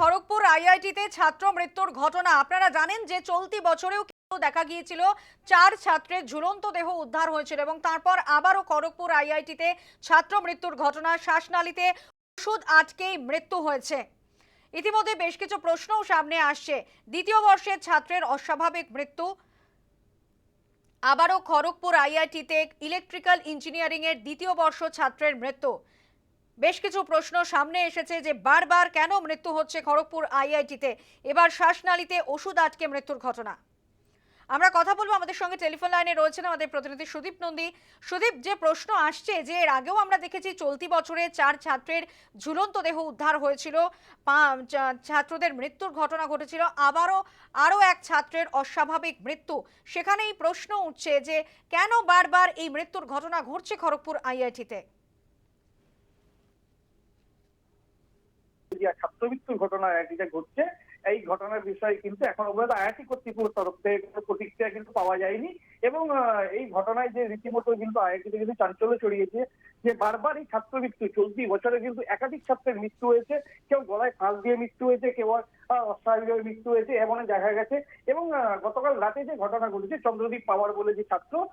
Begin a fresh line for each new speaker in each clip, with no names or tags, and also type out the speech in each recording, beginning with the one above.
খড়গপুর আইআইটিতে ছাত্র মৃত্যুর ঘটনা। আপনারা জানেন যে চলতি বছরেও কিন্তু দেখা গিয়েছিল চার ছাত্রের ঝুলন্ত দেহ উদ্ধার হয়েছিল এবং তারপর আবারও খড়গপুর আইআইটিতে ছাত্র মৃত্যুর ঘটনা। শ্বাসনালীতে ওষুধ আটকেই মৃত্যু হয়েছে। ইতিমধ্যে বেশ কিছু প্রশ্নও সামনে আসছে। দ্বিতীয় বর্ষের ছাত্রের অস্বাভাবিক মৃত্যু। আবারও খড়গপুর আইআইটিতে ইলেকট্রিক্যাল ইঞ্জিনিয়ারিং এর দ্বিতীয় বর্ষ ছাত্রের মৃত্যু। বেশ কিছু প্রশ্ন সামনে এসেছে যে বারবার কেন মৃত্যু হচ্ছে খড়গপুর আইআইটিতে? এবার শ্বাসনালীতে ওষুধ আটকে মৃত্যুর ঘটনা। আমরা কথা বলব আমাদের সঙ্গে টেলিফোন লাইনে রয়েছেন আমাদের প্রতিনিধি সুদীপ নন্দী। সুদীপ, যে প্রশ্ন আসছে যে এর আগেও আমরা দেখেছি চলতি বছরে চার ছাত্রের ঝুলন্ত দেহ উদ্ধার হয়েছিল ছাত্রদের মৃত্যুর ঘটনা ঘটেছিল, আবারও আরও এক ছাত্রের অস্বাভাবিক মৃত্যু। সেখানেই প্রশ্ন উঠছে যে কেন বারবার এই মৃত্যুর ঘটনা ঘটছে খড়গপুর আইআইটিতে?
যে ছাত্রমৃত্যুর ঘটনা আইআইটিতে ঘটছে এই ঘটনার বিষয়ে কিন্তু এখন পর্যন্ত আইআইটি কর্তৃপক্ষের তরফ থেকে কোনো প্রতিক্রিয়া কিন্তু পাওয়া যায়নি। এবং এই ঘটনায় যে রীতিমতো কিন্তু আইআইটিতে কিন্তু চাঞ্চল্য ছড়িয়েছে যে বারবার এই ছাত্রমৃত্যু, চলতি বছরে কিন্তু একাধিক ছাত্রের মৃত্যু হয়েছে। কেউ গলায় ফাঁস দিয়ে মৃত্যু হয়েছে, কেউ অস্বাভাবিকভাবে মৃত্যু হয়েছে এমন দেখা গেছে। এবং গতকাল রাতে যে ঘটনা ঘটেছে, চন্দ্রদীপ পাওয়ার বলে যে ছাত্র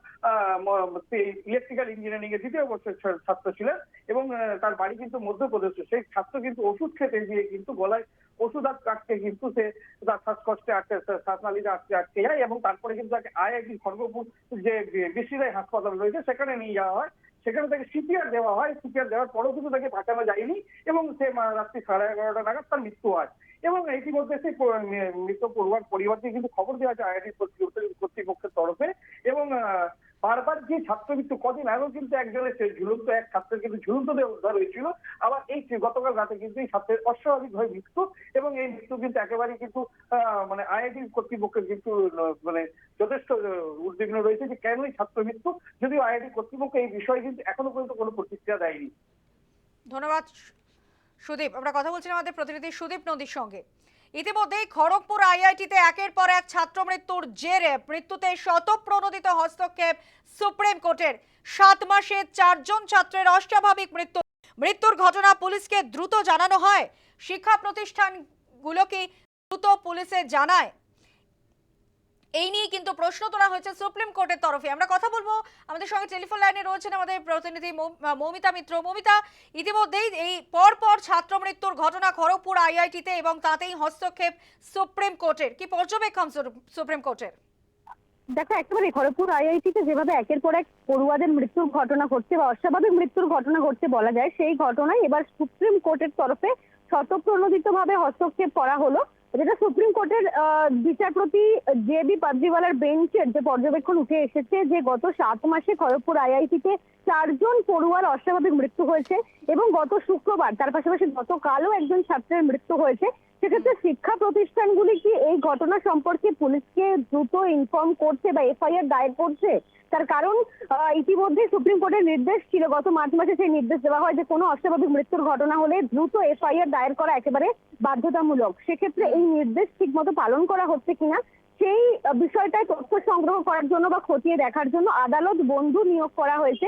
ইলেকট্রিক্যাল ইঞ্জিনিয়ারিং এর দ্বিতীয় বর্ষের ছাত্র ছিলেন। এবং তার বাড়ি কিন্তু মধ্যপ্রদেশে। সেই ছাত্র কিন্তু ওষুধ খেতে গিয়ে কিন্তু গলায় আর কাটকে কিন্তু সে তার শ্বাসকষ্টে আটকে শ্বাসনালীতে আটকে আটকে যায় এবং তারপরে কিন্তু তাকে আইআইটি খড়গপুর যে বেশিরাই হাসপাতাল রয়েছে, সেখানে নিয়ে যাওয়া হয়। সেখানে তাকে সিপিআর দেওয়া হয়। সিপিআর দেওয়ার পরেও কিন্তু তাকে বাঁচানো যায়নি এবং সে রাত্রি সাড়ে এগারোটা নাগাদ তার মৃত্যু হয়। এবং ইতিমধ্যে সেই মৃত পড়ুয়ার পরিবারকে কিন্তু খবর দেওয়া হয়েছে আইআইটি কর্তৃপক্ষের তরফে এবং বারবার যে ছাত্র মৃত্যু কদিন আগেও কিন্তু একজনের সে ঝুলন্ত এক ছাত্রের কিন্তু ঝুলন্ত উদ্ধার হয়েছিল। আবার এই গতকাল রাতে কিন্তু এই ছাত্রের অস্বাভাবিকভাবে মৃত্যু এবং এই মৃত্যু কিন্তু একেবারেই কিন্তু মানে আইআইটি কর্তৃপক্ষের কিন্তু মানে যথেষ্ট উদ্বিগ্ন রয়েছে যে কেন এই ছাত্র মৃত্যু? যদিও আইআইটি কর্তৃপক্ষ এই বিষয়ে কিন্তু এখনও পর্যন্ত কোনো প্রতিক্রিয়া দেয়নি।
ধন্যবাদ সুদীপ। আমরা কথা বলছিলাম আমাদের প্রতিনিধি সুদীপ নদীর সঙ্গে। ইতিমধ্যেই খড়গপুর আইআইটিতে একের পর এক ছাত্র মৃত্যুর জেরে মৃত্যুতে শতপ্রণোদিত হস্তক্ষেপ সুপ্রিম কোর্টের। সাত মাসে চারজন ছাত্রের অস্বাভাবিক মৃত্যু। মৃত্যুর ঘটনা পুলিশকে দ্রুত জানানো হয়। শিক্ষা প্রতিষ্ঠানগুলোকে দ্রুত পুলিশে জানায়? এই নিয়ে কিন্তু প্রশ্ন তোলা হয়েছে সুপ্রিম কোর্টের তরফে। আমরা কথা বলব আমাদের সঙ্গে টেলিফোন লাইনে রয়েছেন আমাদের প্রতিনিধি মৌমিতা মিত্র। মৌমিতা, ইতিমধ্যেই এই পর পর ছাত্র মৃত্যুর ঘটনা খড়গপুর আইআইটিতে এবং তাতেই হস্তক্ষেপ সুপ্রিম কোর্টের। কি পর্যবেক্ষণ সুপ্রিম কোর্টের?
দেখো একেবারে খড়গপুর আইআইটিতে যেভাবে একের পর এক পড়ুয়াদের মৃত্যুর ঘটনা ঘটছে বা অস্বাভাবিক মৃত্যুর ঘটনা ঘটছে বলা যায়, সেই ঘটনায় এবার সুপ্রিম কোর্টের তরফে স্বতঃপ্রণোদিত ভাবে হস্তক্ষেপ করা হলো। যেটা সুপ্রিম কোর্টের বিচারপতি জে বি বেঞ্চের যে পর্যবেক্ষণ উঠে এসেছে যে গত সাত মাসে খড়গপুর আইআইটিতে চারজন পড়ুয়ার অস্বাভাবিক মৃত্যু হয়েছে এবং গত শুক্রবার, তার পাশাপাশি গতকালও একজন ছাত্রের মৃত্যু হয়েছে। সেক্ষেত্রে শিক্ষা প্রতিষ্ঠানগুলি কি এই ঘটনা সম্পর্কে পুলিশকে দ্রুত ইনফর্ম করছে বা এফআইআর দায়ের করছে? তার কারণ ইতিমধ্যে সুপ্রিম কোর্টের নির্দেশ ছিল গত মার্চ মাসে সেই নির্দেশ দেওয়া হয় যে কোনো অস্বাভাবিক মৃত্যুর ঘটনা হলে দ্রুত এফআইআর দায়ের করা একেবারে বাধ্যতামূলক। সেক্ষেত্রে এই নির্দেশ ঠিকমতো পালন করা হচ্ছে কিনা সেই বিষয়টায় তথ্য সংগ্রহ করার জন্য বা খতিয়ে দেখার জন্য আদালত বন্ধু নিয়োগ করা হয়েছে।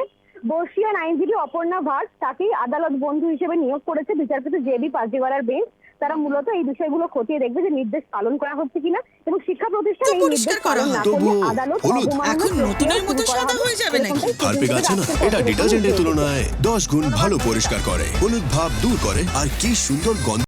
বর্ষিয়ান আইনজীবী অপর্ণা ভাট তাকেই আদালত বন্ধু হিসেবে নিয়োগ করেছে বিচারপতি জে বি পাজিওয়ালার বেঞ্চ। তারা মূলত এই বিষয়গুলো খতিয়ে দেখবে যে নির্দেশ পালন করা হচ্ছে কিনা এবং শিক্ষা প্রতিষ্ঠান এই নির্দেশ পালন না। করলে আদালত
হলুদ
এখন নতুনের মতো সাদা হয়ে যাবে নাকি?
আছে না? এটা ডিটারজেন্টের তুলনায় দশ গুণ ভালো পরিষ্কার করে। হলুদ ভাব দূর করে। আর কি সুন্দর গন্ধ।